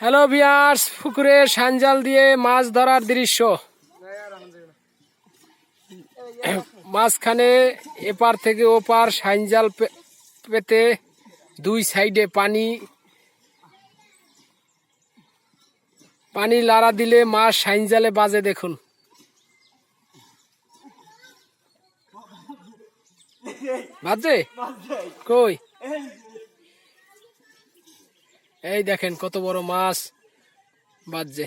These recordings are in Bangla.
হ্যালো ভিয়ার্স পুকুরে সানজাল দিয়ে মাছ ধরার দৃশ্য। মাঝখানে এপার থেকে ওপার সাইনজাল পেতে দুই সাইডে পানি পানি লাড়া দিলে মাছ সাইনজালে বাজে দেখুন। বাজে। কই? এই দেখেন কত বড় মাছ। বাজছে।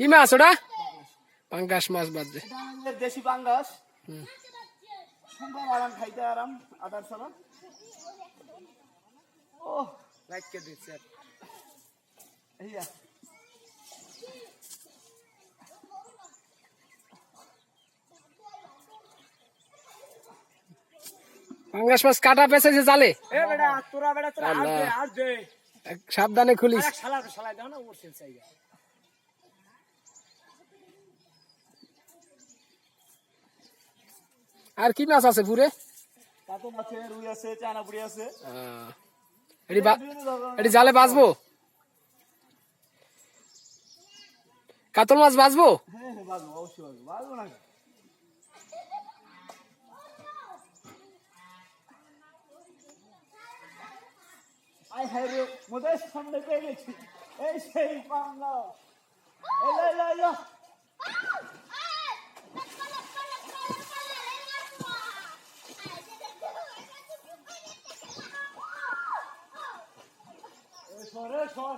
কি মাছ ওটা? পাঙ্গাস মাছ বাজছে। আমাদের দেশি পাঙ্গাস। হুম। সুন্দর আরাম খাইতে আরাম আদার সালাম ও লাইটকে দিচ্ছে পাঙ্গাস মাছ কাটা পেঁচেছে জালে। এ বেটা তোরা বেটা তোরা আর আল্লাহ। দে আর দে সাবধানে খুলিস। আরে শালা শালা দাও না উড়ছেন চাইয়া আর কি মাছ আছে পুরে কাতল আছে রুই আছে চানাপুরি আছে। আহ, এটি জালে বাজবো কাতল মাছ বাঁচবো? হ্যাঁ হ্যাঁ অবশ্যই বাজবো বাজবো না কেন? আয় হায় রে মোদের সামনে পেয়ে গেছি এই সেই পাঙ্গাস এলো এলো এলো এই সর এই সর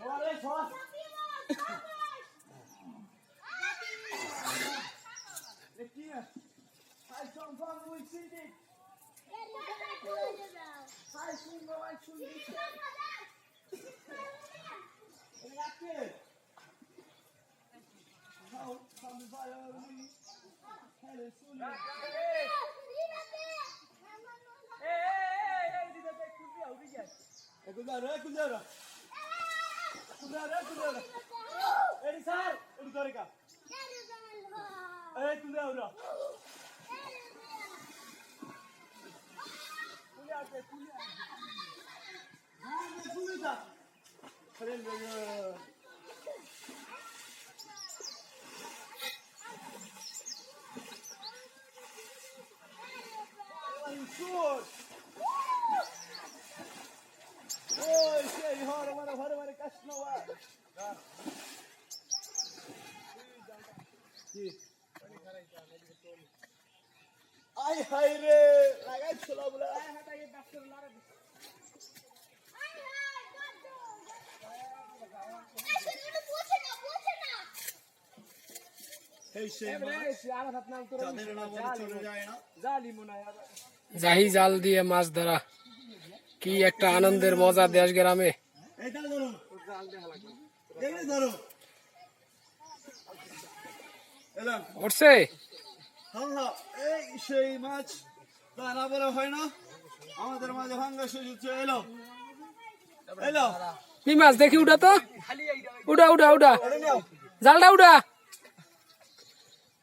সর এই সর দেখি şunu bir şey. Bırakın. Tamam, tam bir bayağı Hele söyle. Bırak, bırak. Hey, hey, hey, bir de bek kızı yavru gel. E kızlara, kızlara. Kızlara, kızlara. Eri sar, eri sarıka. Evet kızı yavru. Kızı yavru, kızı yavru. 자, 그랜드는 슛! 오이, 쉐이, 허러, 허러, 허러, 허러, 까시노와. 자. 아이, 하이레, 라가이, 촐라, 불라. 아이, 하다, 이, 닥쳐, 라라, 닥쳐. Zahi জাল দিয়ে মাছ ধরা। কি একটা আনন্দের মজা দেশ গ্রামে উঠছে? হ্যাঁ হ্যাঁ এই সেই মাছ তা না হয় না। আমাদের মাঝে ভাঙ্গা সুযোগ এলো। এলো। কি মাছ? দেখি উঠা তো। উঠা উঠা উঠা। জালটা উঠা।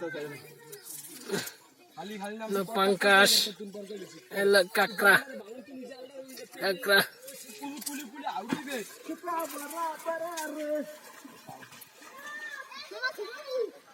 বল আলো সাইড দান ইস মাস্টার সাইড